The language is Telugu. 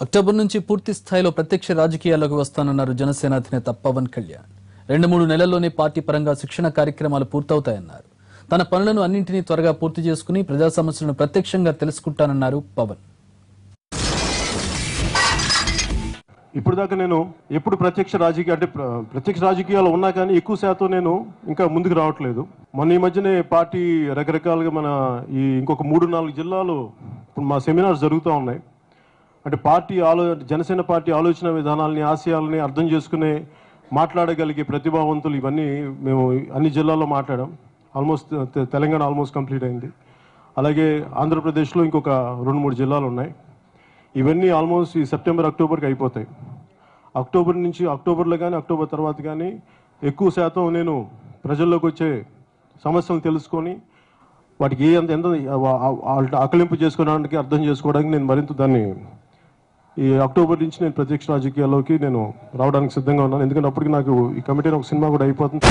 అక్టోబర్ నుంచి పూర్తి స్థాయిలో ప్రత్యక్ష రాజకీయాల్లోకి వస్తానన్నారు జనసేన అధినేత పవన్ కళ్యాణ్. రెండు మూడు నెలల్లోనే పార్టీ పరంగా శిక్షణ కార్యక్రమాలు పూర్తవుతాయన్నారు. తన పనులను అన్నింటినీ త్వరగా పూర్తి చేసుకుని ప్రజా సమస్యలను ప్రత్యక్షంగా తెలుసుకుంటానన్నారు పవన్. ఇప్పుడు దాకా నేను ఎప్పుడు ప్రత్యక్ష రాజకీయ అంటే ప్ర- ప్రత్యక్ష రాజకీయాలు ఉన్నా కానీ ఎక్కువ శాతం నేను ఇంకా ముందుకు రావట్లేదు. మొన్న ఈ మధ్యనే పార్టీ రకరకాలుగా మన ఈ ఇంకొక మూడు నాలుగు జిల్లాలు ఇప్పుడు మా సెమినార్స్ జరుగుతూ ఉన్నాయి. అంటే పార్టీ ఆలో జనసేన పార్టీ ఆలోచన విధానాలని ఆశయాలని అర్థం చేసుకునే మాట్లాడగలిగే ప్రతిభావంతులు ఇవన్నీ మేము అన్ని జిల్లాల్లో మాట్లాడాం. ఆల్మోస్ట్ తె- తెలంగాణ ఆల్మోస్ట్ కంప్లీట్ అయింది. అలాగే ఆంధ్రప్రదేశ్లో ఇంకొక రెండు మూడు జిల్లాలు ఉన్నాయి ఇవన్నీ ఆల్మోస్ట్ ఈ సెప్టెంబర్ అక్టోబర్కి అయిపోతాయి. అక్టోబర్ నుంచి అక్టోబర్లో కానీ అక్టోబర్ తర్వాత కానీ ఎక్కువ శాతం నేను ప్రజల్లోకి వచ్చే సమస్యలను తెలుసుకొని వాటికి ఏ ఎంత ఎంత ఆకలింపు చేసుకోవడానికి అర్థం చేసుకోవడానికి నేను మరింత దాన్ని ఈ అక్టోబర్ నుంచి నేను ప్రత్యక్ష రాజకీయాల్లోకి నేను రావడానికి సిద్ధంగా ఉన్నాను. ఎందుకంటే అప్పటికి నాకు ఈ కమిటీ ఒక సినిమా కూడా అయిపోతుంది.